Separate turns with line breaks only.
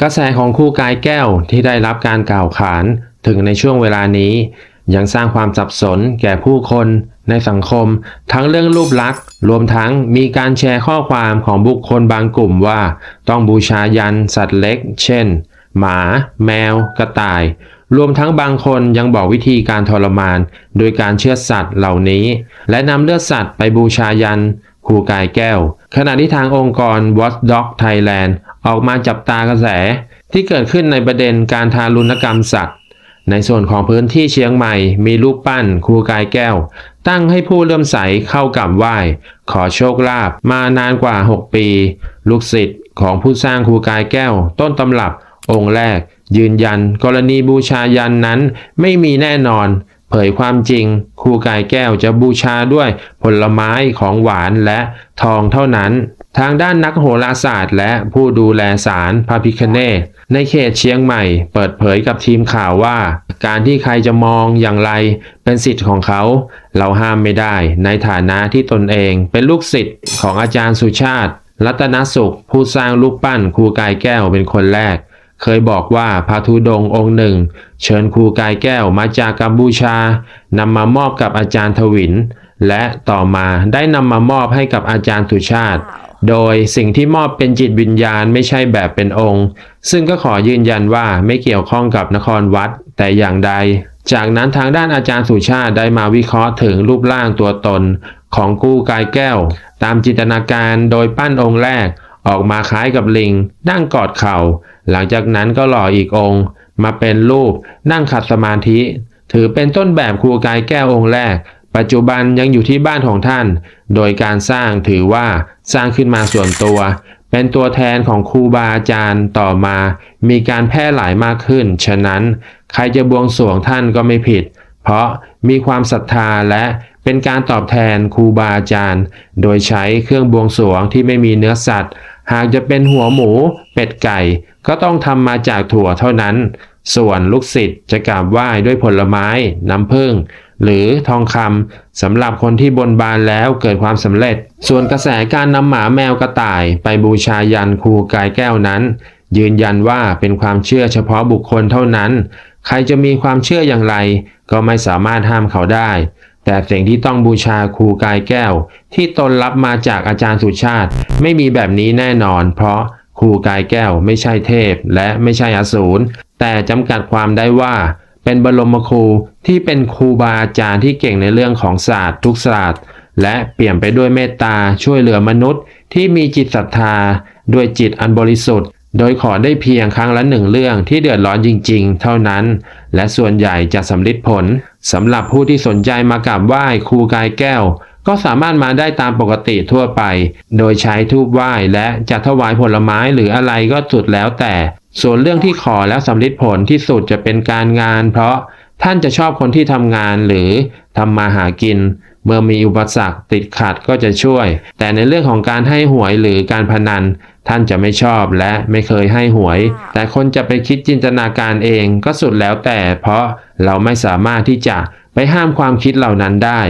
กระแสของครูกายแก้วที่ได้รับการกล่าวขานถึงในช่วงเวลานี้ ยังสร้างความสับสนแก่ผู้คนในสังคม ทั้งเรื่องรูปลักษณ์ รวมทั้งมีการแชร์ข้อความของบุคคลบางกลุ่มว่า ต้องบูชายันสัตว์เล็ก เช่น หมา แมว กระต่าย รวมทั้งบางคนยังบอกวิธีการทรมาน โดยการเชือดสัตว์เหล่านี้ และนำเลือดสัตว์ไปบูชายันครูกายแก้ว ขณะที่ทางองค์กร Watchdog Thailand ออกมาจับตากระแสที่เกิดขึ้นในประเด็นการทารุณกรรมสัตว์ ในส่วนของพื้นที่เชียงใหม่ มีรูปปั้น ครูกายแก้ว ตั้งให้ผู้เลื่อมใสเข้ากราบไหว้ ขอโชคลาภมานานกว่า 6 ปี ลูกศิษย์ของผู้สร้างครูกายแก้ว ต้นตำรับองค์แรก ยืนยัน กรณีบูชายันนั้นไม่มีแน่นอนเผยความจริง ครูกายแก้วจะบูชาด้วยผลไม้ของหวานและทองเท่านั้น ทางด้านนักโหราศาสตร์ และผู้ดูแลศาลพระพิคเนศในเขตเชียงใหม่ เปิดเผยกับทีมข่าวว่า การที่ใครจะมองอย่างไรเป็นสิทธิ์ของเขา เราห้ามไม่ได้ ในฐานะที่ตนเองเป็นลูกศิษย์ของอาจารย์สุชาติ รัตนสุข ผู้สร้างรูปปั้นครูกายแก้วเป็นคนแรก เคยบอกว่าพระธุดงองค์หนึ่ง เชิญครูกายแก้วมาจากกัมพูชานำมามอบกับอาจารย์ทวิน และต่อมาได้นำมามอบให้กับอาจารย์สุชาติ โดยสิ่งที่มอบเป็นจิตวิญญาณไม่ใช่แบบเป็นองค์ ซึ่งก็ขอยืนยันว่าไม่เกี่ยวข้องกับนครวัดแต่อย่างใด จากนั้นทางด้านอาจารย์สุชาติได้มาวิเคราะห์ถึงรูปร่างตัวตน ของกู้กายแก้ว ตามจินตนาการโดยปั้นองค์แรก ออกมาคล้ายกับลิง นั่งกอดเข่า หลังจากนั้นก็หล่ออีกองค์ มาเป็นรูปนั่งขัดสมาธิ ถือเป็นต้นแบบครูกายแก้วองค์แรก ปัจจุบันยังอยู่ที่บ้านของท่าน โดยการสร้างถือว่าสร้างขึ้นมาส่วนตัว เป็นตัวแทนของครูบาอาจารย์ต่อมา มีการแพร่หลายมากขึ้น ฉะนั้นใครจะบวงสรวงท่านก็ไม่ผิด เพราะมีความศรัทธาและเป็นการตอบแทนครูบาอาจารย์ โดยใช้เครื่องบวงสรวงที่ไม่มีเนื้อสัตว์ หากจะเป็นหัวหมู เป็ดไก่ ก็ต้องทำมาจากถั่วเท่านั้น ส่วนลูกศิษย์จะกราบไหว้ด้วยผลไม้ น้ำผึ้ง หรือทองคำสำหรับคนที่บนบานแล้วเกิดความสำเร็จ ส่วนกระแสการนำหมาแมวกระต่าย ไปบูชายันครูกายแก้วนั้น ยืนยันว่าเป็นความเชื่อเฉพาะบุคคลเท่านั้น ใครจะมีความเชื่ออย่างไร ก็ไม่สามารถห้ามเขาได้ แต่สิ่งที่ต้องบูชาครูกายแก้ว ที่ตนรับมาจากอาจารย์สุชาติ ไม่มีแบบนี้แน่นอน เพราะครูกายแก้วไม่ใช่เทพ และไม่ใช่อสูรแต่จำกัดความได้ว่าเป็นบรมครู ที่เป็นครูบาอาจารย์ที่เก่งในเรื่องของศาสตร์ทุกศาสตร์ และเปลี่ยนไปด้วยเมตตาช่วยเหลือมนุษย์ ที่มีจิตศรัทธา ด้วยจิตอันบริสุทธิ์ โดยขอได้เพียงครั้งละหนึ่งเรื่องที่เดือดร้อนจริง ๆ เท่านั้น และส่วนใหญ่จะสำลิดผลสำหรับผู้ที่สนใจมากราบไหว้ครูกายแก้ว ก็สามารถมาได้ตามปกติทั่วไป โดยใช้ทูบไหว้และจะถวายผลไม้หรืออะไรก็สุดแล้วแต่ ส่วนเรื่องที่ขอแล้วสำลิดผลที่สุดจะเป็นการงาน เพราะ ท่านจะชอบคนที่ทำงานหรือทำมาหากิน เมื่อมีอุปสรรคติดขัดก็จะช่วย แต่ในเรื่องของการให้หวยหรือการพนัน ท่านจะไม่ชอบและไม่เคยให้หวย แต่คนจะไปคิดจินตนาการเองก็สุดแล้วแต่ เพราะเราไม่สามารถที่จะไปห้ามความคิดเหล่านั้นได้